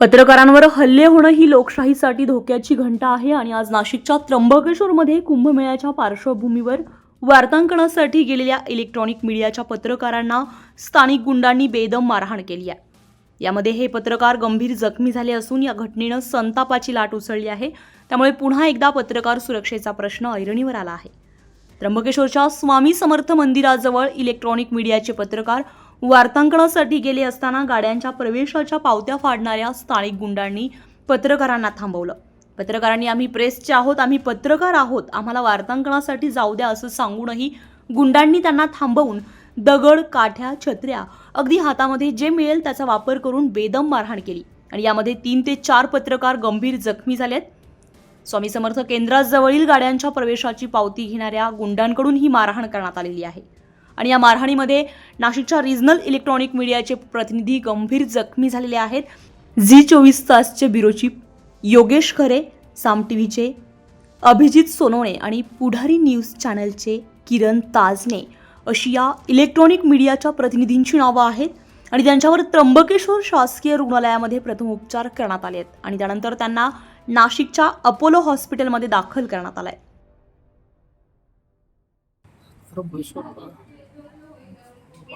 पत्रकारांवर हल्ले होणं ही लोकशाहीसाठी धोक्याची घंटा आहे आणि आज नाशिकच्या त्र्यंबकेश्वरमध्ये कुंभमेळ्याच्या पार्श्वभूमीवर वार्तांकनासाठी गेलेल्या इलेक्ट्रॉनिक मीडियाच्या पत्रकारांना स्थानिक गुंडांनी बेदम मारहाण केली आहे. यामध्ये हे पत्रकार गंभीर जखमी झाले असून या घटनेनं संतापाची लाट उसळली आहे. त्यामुळे पुन्हा एकदा पत्रकार सुरक्षेचा प्रश्न ऐरणीवर आला आहे. त्र्यंबकेश्वरच्या स्वामी समर्थ मंदिराजवळ इलेक्ट्रॉनिक मीडियाचे पत्रकार वार्तांकनासाठी गेले असताना गाड्यांच्या प्रवेशाच्या पावत्या फाडणाऱ्या स्थानिक गुंडांनी पत्रकारांना थांबवलं. पत्रकारांनी आम्ही प्रेसचे आहोत आम्ही पत्रकार आहोत. आम्हाला वार्तांकनासाठी जाऊ द्या असं सांगूनही गुंडांनी त्यांना थांबवून दगड काठ्या छत्र्या अगदी हातामध्ये जे मिळेल त्याचा वापर करून बेदम मारहाण केली आणि यामध्ये तीन ते चार पत्रकार गंभीर जखमी झालेत. स्वामी समर्थ केंद्राजवळील गाड्यांच्या प्रवेशाची पावती घेणाऱ्या गुंडांकडून ही मारहाण करण्यात आलेली आहे. आणि या मारहाणीमध्ये नाशिकच्या रिजनल इलेक्ट्रॉनिक मीडियाचे प्रतिनिधी गंभीर जखमी झालेले आहेत. झी चोवीस तासचे ब्युरोची योगेश खरे साम टीव्हीचे अभिजित सोनवणे आणि पुढारी न्यूज चॅनलचे किरण ताजने अशी या इलेक्ट्रॉनिक मीडियाच्या प्रतिनिधींची नावं आहेत आणि त्यांच्यावर त्र्यंबकेश्वर शासकीय रुग्णालयामध्ये प्रथम उपचार करण्यात आले आहेत आणि त्यानंतर त्यांना नाशिकच्या अपोलो हॉस्पिटलमध्ये दाखल करण्यात आलं आहे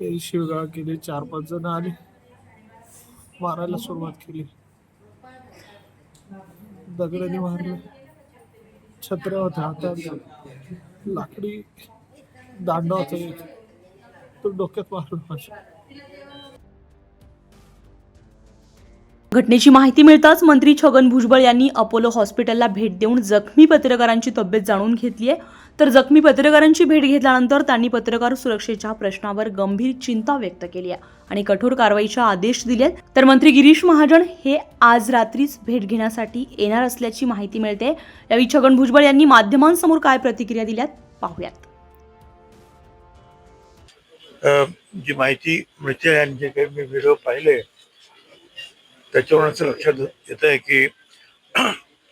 ते शिवगाळ केले चार पाच जण आले. मारायला सुरुवात केली. दगडाने मारलं. छत्र्या होत्या हातात. लाकडी दांडा होता तो डोक्यात मारला. माझ्या घटनेची माहिती मिळताच मंत्री छगन भुजबळ यांनी अपोलो हॉस्पिटलला भेट देऊन जखमी पत्रकारांची तब्येत जाणून घेतली आहे. तर जखमी पत्रकारांची भेट घेतल्यानंतर त्यांनी पत्रकार सुरक्षेच्या प्रश्नावर गंभीर चिंता व्यक्त केली आहे आणि कठोर कारवाईचे आदेश दिले तर मंत्री गिरीश महाजन हे आज रात्रीच भेट घेण्यासाठी येणार असल्याची माहिती मिळते. यावेळी छगन भुजबळ यांनी माध्यमांसमोर काय प्रतिक्रिया दिल्यात पाहूयात. जी माहिती मिळते आणि जे काही मी व्हिडिओ पाहिले त्याच्यावर असं लक्षात येत आहे की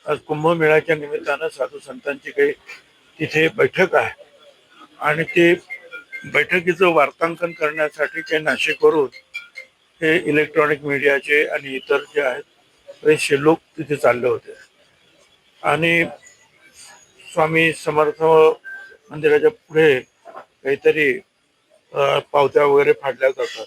आज कुंभमेळ्याच्या निमित्तानं साधू संतांची काही तिथे बैठक आहे. आणि ते बैठकीचं वार्तांकन करण्यासाठी ते नाशिकवरून हे इलेक्ट्रॉनिक मीडियाचे आणि इतर जे आहेत बरेचसे लोक तिथे चालले होते. आणि स्वामी समर्थ मंदिराच्या पुढे काहीतरी पावत्या वगैरे फाडल्या जातात.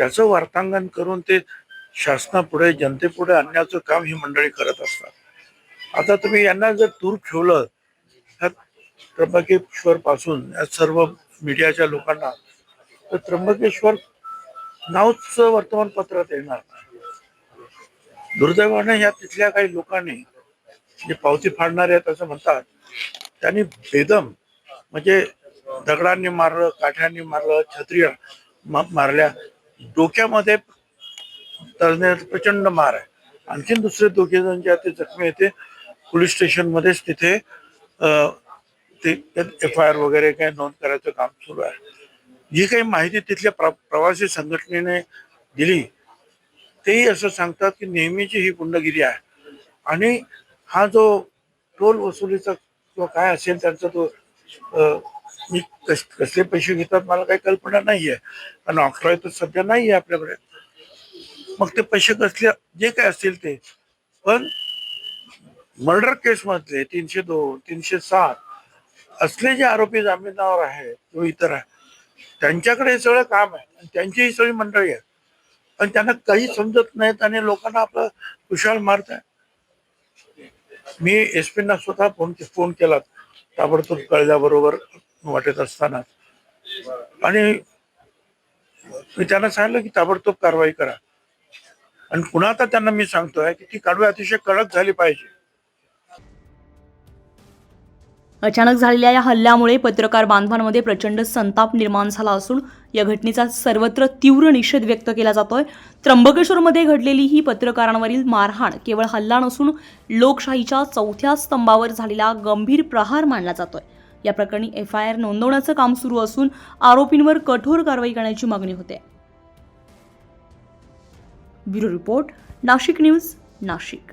त्याचं वार्तांगण करून ते शासनापुढे जनतेपुढे आणण्याचं काम ही मंडळी करत असतात. आता तुम्ही यांना जर दूर ठेवलं ह्या त्र्यंबकेश्वर पासून या सर्व मीडियाच्या लोकांना तर त्र्यंबकेश्वर नावच वर्तमानपत्रात येणार. दुर्दैवाने या तिथल्या काही लोकांनी जे पावती फाडणारे आहेत असं म्हणतात त्यांनी बेदम म्हणजे दगडांनी मारलं काठ्यांनी मारलं छत्री मारल्या डोक्यामध्ये तरण्याचा प्रचंड मार आहे. आणखीन दुसरे दोघे जण जे आहेत ते जखमी आहेत ते पोलीस स्टेशनमध्येच तिथे ते एफ आय आर वगैरे काही नोंद करायचं काम सुरू आहे. जी काही माहिती तिथल्या प्र प्रवासी संघटनेने दिली तेही असं सांगतात की नेहमीची ही गुंडगिरी आहे. आणि हा जो टोल वसुलीचा किंवा काय असेल त्यांचा तो मी कस कसले पैसे घेतात मला काही कल्पना नाहीये. आणि ऑक्ट्रॉय तर सध्या नाहीये आपल्याकडे. मग ते पैसे कसले जे काय असतील ते. पण मर्डर केस मधले तीनशे दोन तीनशे सात असले जे आरोपी जामिनावर आहेत किंवा इतर आहे त्यांच्याकडे हे सगळं काम आहे. आणि त्यांची ही सगळी मंडळी आहे. आणि त्यांना काही समजत नाहीत आणि लोकांना आपलं कुशाल मारत आहे मी एस पीना स्वतः फोन फोन केला. ताबडतोब कळल्याबरोबर वाटत असताना. आणि मी त्यांना सांगितलं की ताबडतोब कारवाई करा. आणि पुन्हा आता त्यांना मी सांगतोय की ती कारवाई अतिशय कडक झाली पाहिजे. अचानक झालेल्या या हल्ल्यामुळे पत्रकार बांधवांमध्ये प्रचंड संताप निर्माण झाला असून या घटनेचा सर्वत्र तीव्र निषेध व्यक्त केला जातोय. त्र्यंबकेश्वरमध्ये घडलेली ही पत्रकारांवरील मारहाण केवळ हल्ला नसून लोकशाहीच्या चौथ्या स्तंभावर झालेला गंभीर प्रहार मानला जातोय. या प्रकरणी एफ आय आर नोंदवण्याचं काम सुरू असून आरोपींवर कठोर कारवाई करण्याची मागणी होते. Bureau report Nashik news Nashik.